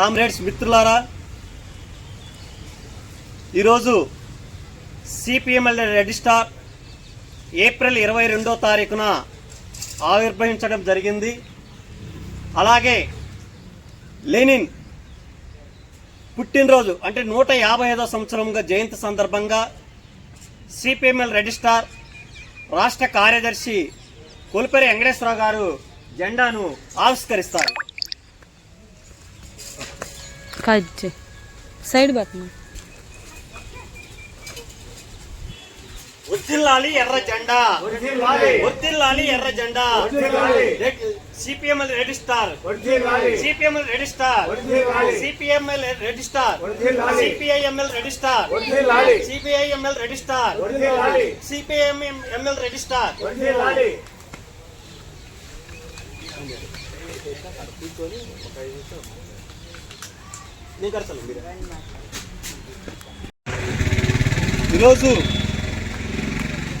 Comrades మిత్రులారా ఈరోజు CPML registrar April ఇరవై రెండో తారీఖున ఆవిర్భవించడం జరిగింది. అలాగే లెనిన్ పుట్టినరోజు అంటే నూట యాభై ఐదో సంవత్సరంగా జయంతి సందర్భంగా సిపిఎంఎల్ రిజిస్టార్ రాష్ట్ర కార్యదర్శి కొలిపరి వెంకటేశ్వరరావు గారు జెండాను ఆవిష్కరిస్తారు. కట్ చేయి సైడ్ బటన్ వర్ధిల్లాలి ఎర్ర జెండా వర్ధిల్లాలి ఎర్ర జెండా CPML red star CPML red star CPML red star CPIML red star CPIML red star CPMML red star ఈరోజు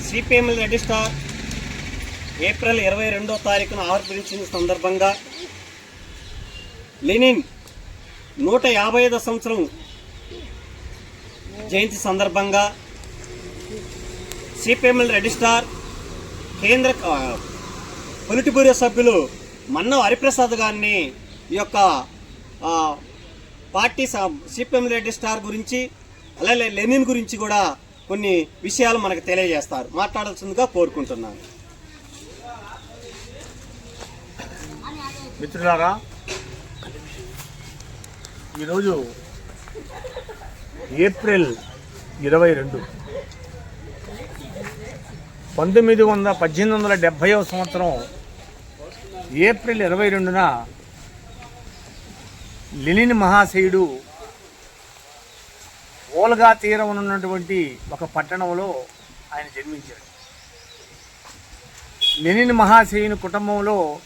సిపిఎంఎల్ రెజిస్టార్ ఏప్రిల్ ఇరవై రెండో తారీఖున ఆవిర్భవించిన సందర్భంగా లెనిన్ నూట యాభై ఐదో సంవత్సరం జయంతి సందర్భంగా సిపిఎంఎల్ రెజిస్టార్ కేంద్ర పొలిటి బ్యూరో సభ్యులు మన్నం హరిప్రసాద్ గారిని ఈ యొక్క పార్టీ సిపిఎం స్టార్ గురించి అలాగే లెనిన్ గురించి కూడా కొన్ని విషయాలు మనకు తెలియజేస్తారు. మాట్లాడాల్సిందిగా కోరుకుంటున్నాను. మిత్రులారా ఈరోజు ఏప్రిల్ ఇరవై రెండు పంతొమ్మిది వందల పద్దెనిమిది వందల డెబ్భైవ సంవత్సరం ఏప్రిల్ ఇరవై రెండున లెనిన్ మహాశయుడు ఓల్గా తీరం ఉన్నటువంటి ఒక పట్టణంలో ఆయన జన్మించాడు. లెనిన్ మహాశయుని కుటుంబంలో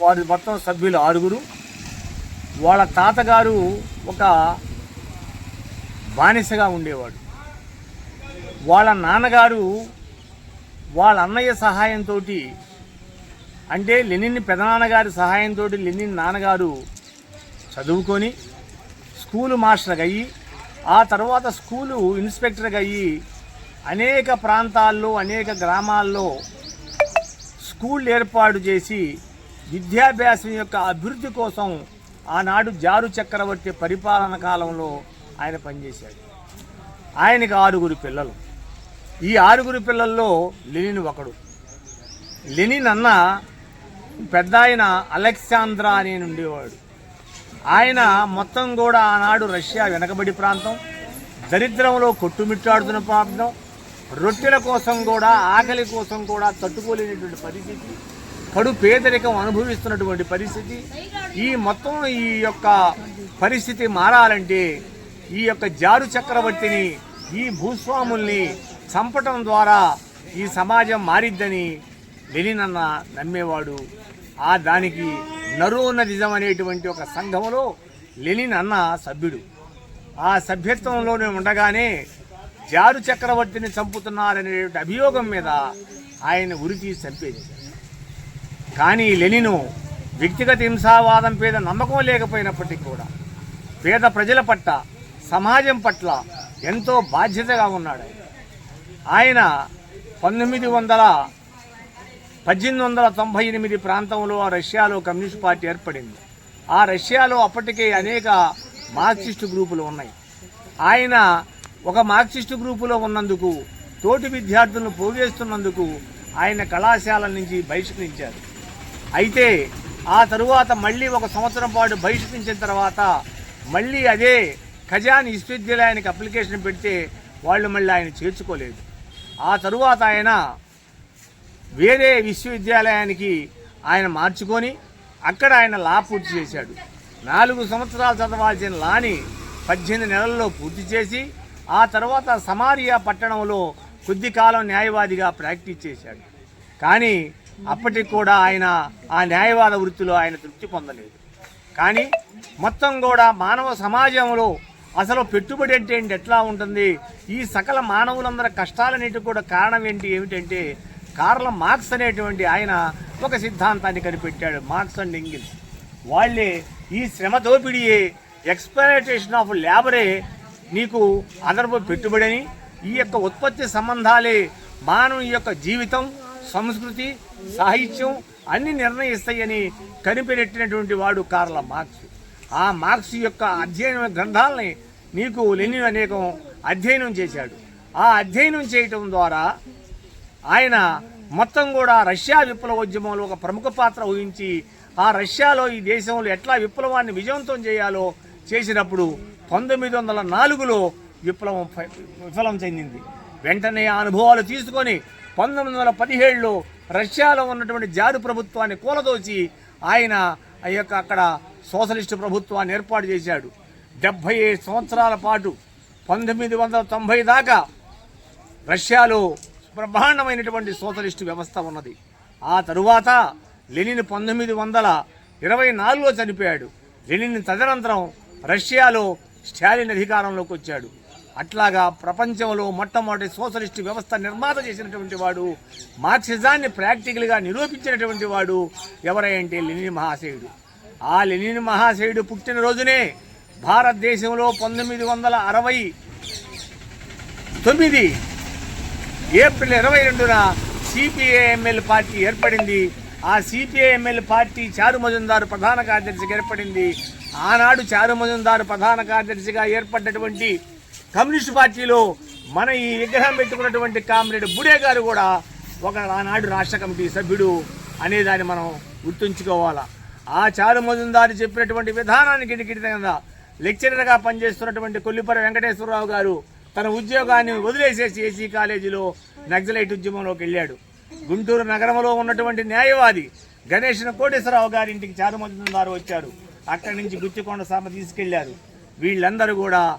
వారి మొత్తం సభ్యులు ఆరుగురు. వాళ్ళ తాతగారు ఒక బానిసగా ఉండేవాడు. వాళ్ళ నాన్నగారు వాళ్ళ అన్నయ్య సహాయంతో అంటే లెనిన్ పెదనాన్నగారి సహాయంతో లెనిన్ నాన్నగారు చదువుకొని స్కూలు మాస్టర్గా అయ్యి ఆ తర్వాత స్కూలు ఇన్స్పెక్టర్గా అయ్యి అనేక ప్రాంతాల్లో అనేక గ్రామాల్లో స్కూల్ ఏర్పాటు చేసి విద్యాభ్యాసం యొక్క అభివృద్ధి కోసం ఆనాడు జారు చక్రవర్తి పరిపాలన కాలంలో ఆయన పనిచేశాడు. ఆయనకి ఆరుగురు పిల్లలు. ఈ ఆరుగురు పిల్లల్లో లెనిన్ ఒకడు. లెనిన్ అన్న పెద్ద ఆయన అలెక్సాంద్రా అనే ఉండేవాడు. ఆయన మొత్తం కూడా ఆనాడు రష్యా వెనకబడి ప్రాంతం దరిద్రంలో కొట్టుమిట్టాడుతున్న ప్రాంతం రొట్టెల కోసం కూడా ఆకలి కోసం కూడా తట్టుకోలేనటువంటి పరిస్థితి కడు పేదరికం అనుభవిస్తున్నటువంటి పరిస్థితి. ఈ మొత్తం ఈ యొక్క పరిస్థితి మారాలంటే ఈ యొక్క జారు చక్రవర్తిని ఈ భూస్వాముల్ని చంపటం ద్వారా ఈ సమాజం మారిద్దని లెనిన్ అన్న నమ్మేవాడు. ఆ దానికి నరోన్నదిజం అనేటువంటి ఒక సంఘంలో లెనిన్ అన్న సభ్యుడు ఆ సభ్యత్వంలోనే ఉండగానే జారు చక్రవర్తిని చంపుతున్నారనేటువంటి అభియోగం మీద ఆయన ఉరికి చంపేశారు కానీ లెనిను వ్యక్తిగత హింసావాదం పేద నమ్మకం లేకపోయినప్పటికీ కూడా పేద ప్రజల పట్ల సమాజం పట్ల ఎంతో బాధ్యతగా ఉన్నాడు ఆయన. ఆయన పంతొమ్మిది వందల పద్దెనిమిది వందల తొంభై ఎనిమిది ప్రాంతంలో ఆ రష్యాలో కమ్యూనిస్ట్ పార్టీ ఏర్పడింది. ఆ రష్యాలో అప్పటికే అనేక మార్క్సిస్టు గ్రూపులు ఉన్నాయి. ఆయన ఒక మార్క్సిస్టు గ్రూపులో ఉన్నందుకు తోటి విద్యార్థులను పోగేస్తున్నందుకు ఆయన కళాశాల నుంచి బహిష్కరించారు. అయితే ఆ తరువాత మళ్ళీ ఒక సంవత్సరం పాటు బహిష్కరించిన తర్వాత మళ్ళీ అదే ఖజాన్ విశ్వవిద్యాలయానికి అప్లికేషన్ పెడితే వాళ్ళు మళ్ళీ ఆయన చేర్చుకోలేదు. ఆ తరువాత ఆయన వేరే విశ్వవిద్యాలయానికి ఆయన మార్చుకొని అక్కడ ఆయన లా పూర్తి చేశాడు. నాలుగు సంవత్సరాలు చదవాల్సిన లాని పద్దెనిమిది నెలల్లో పూర్తి చేసి ఆ తర్వాత సమారియా పట్టణంలో కొద్ది కాలం న్యాయవాదిగా ప్రాక్టీస్ చేశాడు. కానీ అప్పటికి కూడా ఆయన ఆ న్యాయవాద వృత్తిలో ఆయన తృప్తి పొందలేదు. కానీ మొత్తం కూడా మానవ సమాజంలో అసలు పెట్టుబడి అంటే ఎట్లా ఉంటుంది? ఈ సకల మానవులందరి కష్టాలన్నిటి కూడా కారణం ఏంటి ఏమిటంటే కార్ల మార్క్స్ అనేటువంటి ఆయన ఒక సిద్ధాంతాన్ని కనిపెట్టాడు మార్క్స్ అండ్ ఇంగిల్స్. వాళ్ళే ఈ శ్రమ దోపిడీయే ఎక్స్ప్లాయిటేషన్ ఆఫ్ లేబరే నీకు అదనపు పెట్టుబడిని ఈ యొక్క ఉత్పత్తి సంబంధాలే మానవుని యొక్క జీవితం సంస్కృతి సాహిత్యం అన్ని నిర్ణయిస్తాయని కనిపెట్టినటువంటి వాడు కార్ల మార్క్స్. ఆ మార్క్స్ యొక్క అధ్యయన గ్రంథాలని నీకు లెనిన్ అనేకం అధ్యయనం చేశాడు. ఆ అధ్యయనం చేయటం ద్వారా ఆయన మొత్తం కూడా రష్యా విప్లవోద్యమంలో ఒక ప్రముఖ పాత్ర వహించి ఆ రష్యాలో ఈ దేశంలో ఎట్లా విప్లవాన్ని విజయవంతం చేయాలో చేసినప్పుడు పంతొమ్మిది వందల నాలుగులో విప్లవం విఫలం చెందింది. వెంటనే ఆ అనుభవాలు తీసుకొని పంతొమ్మిది వందల పదిహేడులో రష్యాలో ఉన్నటువంటి జారు ప్రభుత్వాన్ని కూలదోచి ఆయన ఆ యొక్క అక్కడ సోషలిస్టు ప్రభుత్వాన్ని ఏర్పాటు చేశాడు. డెబ్భై సంవత్సరాల పాటు పంతొమ్మిది వందల తొంభై దాకా రష్యాలో బ్రహ్మాండమైనటువంటి సోషలిస్టు వ్యవస్థ ఉన్నది. ఆ తరువాత లెనిన్ పంతొమ్మిది వందల ఇరవై నాలుగులో చనిపోయాడు. లెనిన్ తదనంతరం రష్యాలో స్టాలిన్ అధికారంలోకి వచ్చాడు. అట్లాగా ప్రపంచంలో మొట్టమొదటి సోషలిస్టు వ్యవస్థ నిర్మాత చేసినటువంటి వాడు మార్క్సిజాన్ని ప్రాక్టికల్గా నిరూపించినటువంటి వాడు ఎవరంటే లెనిన్ మహాశయుడు. ఆ లెనిన్ మహాశయుడు పుట్టినరోజునే భారతదేశంలో పంతొమ్మిది వందల అరవై తొమ్మిది ఏప్రిల్ ఇరవై రెండున సిపిఐఎంఎల్ పార్టీ ఏర్పడింది. ఆ సిపిఐఎంఎల్ పార్టీ చారు మజుందారు ప్రధాన కార్యదర్శిగా ఏర్పడింది. ఆనాడు చారు మజుందారు ప్రధాన కార్యదర్శిగా ఏర్పడినటువంటి కమ్యూనిస్ట్ పార్టీలో మన ఈ విగ్రహం పెట్టుకున్నటువంటి కామ్రేడ్ బుడే గారు కూడా ఒక ఆనాడు రాష్ట్ర కమిటీ సభ్యుడు అనేదాన్ని మనం గుర్తుంచుకోవాలా. ఆ చారు మజుందారు చెప్పినటువంటి విధానానికి కింద లెక్చరర్గా పనిచేస్తున్నటువంటి కొల్లిపర వెంకటేశ్వరరావు గారు తన ఉద్యోగాన్ని వదిలేసేసి ఏసీ కాలేజీలో నక్సలైట్ ఉద్యమంలోకి వెళ్ళాడు. గుంటూరు నగరంలో ఉన్నటువంటి న్యాయవాది గణేషన్ కోటేశ్వరరావు గారి ఇంటికి చారుమజుందారు వచ్చారు. అక్కడి నుంచి గుత్తికొండ సామ తీసుకెళ్ళారు. వీళ్ళందరూ కూడా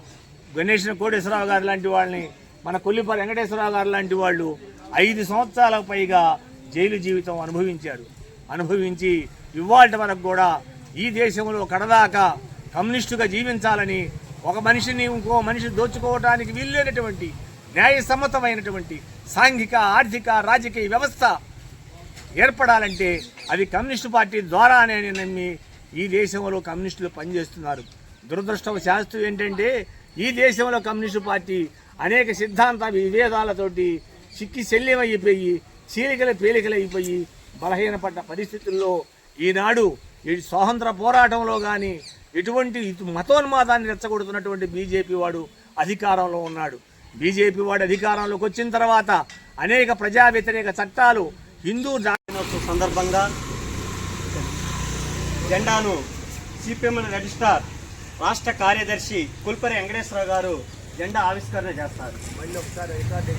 గణేషన్ కోటేశ్వరరావు గారు లాంటి వాళ్ళని మన కొల్లిపర వెంకటేశ్వరరావు గారు లాంటి వాళ్ళు ఐదు సంవత్సరాలకు పైగా జైలు జీవితం అనుభవించారు. అనుభవించి ఇవాళ వరకు కూడా ఈ దేశంలో కడదాకా కమ్యూనిస్టుగా జీవించాలని ఒక మనిషిని ఇంకో మనిషి దోచుకోవడానికి వీల్లేనటువంటి న్యాయసమ్మతమైనటువంటి సాంఘిక ఆర్థిక రాజకీయ వ్యవస్థ ఏర్పడాలంటే అది కమ్యూనిస్టు పార్టీ ద్వారానే నమ్మి ఈ దేశంలో కమ్యూనిస్టులు పనిచేస్తున్నారు. దురదృష్టవశాస్తు ఏంటంటే ఈ దేశంలో కమ్యూనిస్టు పార్టీ అనేక సిద్ధాంత విభేదాలతోటి చిక్కి శల్యమైపోయి చీలికల పేలికలైపోయి బలహీనపడ్డ పరిస్థితుల్లో ఈనాడు ఈ స్వాతంత్ర పోరాటంలో కానీ ఎటువంటి మతోన్మాదాన్ని రెచ్చగొడుతున్నటువంటి బీజేపీ వాడు అధికారంలో ఉన్నాడు. బీజేపీ వాడు అధికారంలోకి వచ్చిన తర్వాత అనేక ప్రజా వ్యతిరేక చట్టాలు హిందూ జా- దినోత్సవం సందర్భంగా జెండాను సిపిఎం రిజిస్టార్ రాష్ట్ర కార్యదర్శి కుల్పరి వెంకటేశ్వరరావు గారు జెండా ఆవిష్కరణ చేస్తారు. మళ్ళీ ఒకసారి రికార్డు